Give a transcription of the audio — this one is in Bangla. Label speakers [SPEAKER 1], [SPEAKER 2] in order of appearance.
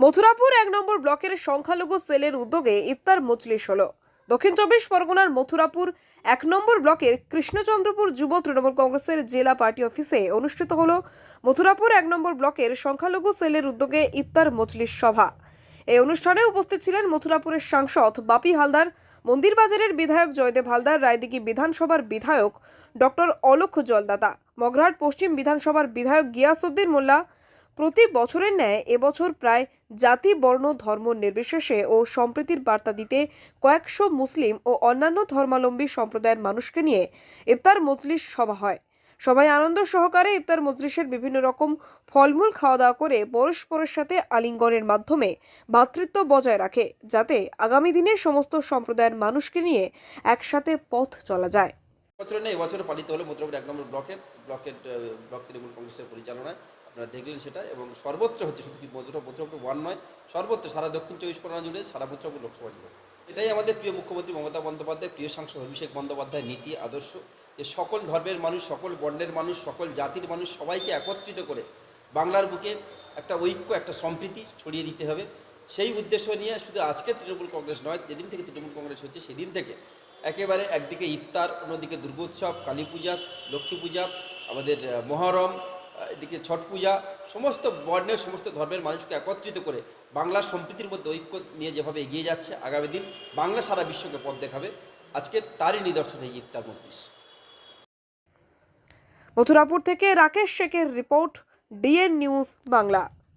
[SPEAKER 1] মথুরাপুর এক নম্বর ব্লকের সংখ্যালঘু সেলের উদ্যোগে ইফতার মজলিস হলো। দক্ষিণ চব্বিশ পরগনার মথুরাপুর এক নম্বর ব্লকের কৃষ্ণচন্দ্রপুর যুব তৃণমূল কংগ্রেসের জেলা পার্টি অফিসে অনুষ্ঠিত হল মথুরাপুর এক নম্বর ব্লকের সংখ্যালঘু সেলের উদ্যোগে ইফতার মজলিস সভা। এই অনুষ্ঠানে উপস্থিত ছিলেন মথুরাপুরের সাংসদ বাপি হালদার মন্দিরবাজারের বিধায়ক জয়দেব হালদার, রায়দিঘি বিধানসভার বিধায়ক ডক্টর অলোক জলদাতা, মগরাহাট পশ্চিম বিধানসভার বিধায়ক গিয়াসউদ্দিন মোল্লা প্রতি বছরের ন্যায় এবছর প্রায় জাতি, বর্ণ, ধর্ম নির্বিশেষে ও সম্প্রীতির বার্তা দিতে কয়েকশো মুসলিম ও অন্যান্য ধর্মাবলম্বী সম্প্রদায়ের মানুষকে নিয়ে ইফতার মজলিস সভা হয়। সবাই আনন্দ সহকারে ইফতার মজলিসের বিভিন্ন রকম ফলমূল খাওয়া দাওয়া করে পরস্পরের সাথে আলিঙ্গনের মাধ্যমে ভ্রাতৃত্ব বজায় রাখে, যাতে আগামী দিনে সমস্ত সম্প্রদায়ের মানুষকে নিয়ে একসাথে পথ চলা যায়।
[SPEAKER 2] বছরে নেই এবছরে পালিত হলো মথুরাপুর এক নম্বর ব্লকের ব্লকের ব্লক তৃণমূল কংগ্রেসের পরিচালনায় আপনারা দেখলেন সেটা এবং সর্বত্র হচ্ছে শুধু কি মথুরা মথুরাপুর ওয়ান নয়, সর্বত্র সারা দক্ষিণ চব্বিশ পরগনা জুড়ে সারা মথুরাপুর লোকসভা জুড়ে। এটাই আমাদের প্রিয় মুখ্যমন্ত্রী মমতা বন্দ্যোপাধ্যায়, প্রিয় সাংসদ অভিষেক বন্দ্যোপাধ্যায়, নীতি, আদর্শ যে সকল ধর্মের মানুষ, সকল বর্ণের মানুষ, সকল জাতির মানুষ সবাইকে একত্রিত করে বাংলার বুকে একটা ঐক্য, একটা সম্প্রীতি ছড়িয়ে দিতে হবে। সেই উদ্দেশ্য নিয়ে শুধু আজকে তৃণমূল কংগ্রেস নয়, যেদিন থেকে তৃণমূল কংগ্রেস হচ্ছে, সেদিন থেকে একেবারে একদিকে ইফতার, অন্যদিকে দুর্গোৎসব, কালী পূজা, লক্ষ্মী পূজা, আমাদের মহরম এদিকে ছট পূজা, সমস্ত বর্ণের, সমস্ত ধর্মের মানুষকে একত্রিত করে বাংলার সম্প্রীতির মধ্যে ঐক্য নিয়ে যেভাবে এগিয়ে যাচ্ছে আগামী দিন, বাংলা সারা বিশ্বকে পথ দেখাবে। আজকের তারই নিদর্শন এই ইফতার মজলিস।
[SPEAKER 1] মথুরাপুর থেকে রাকেশ শেখের রিপোর্ট, ডিএন নিউজ বাংলা।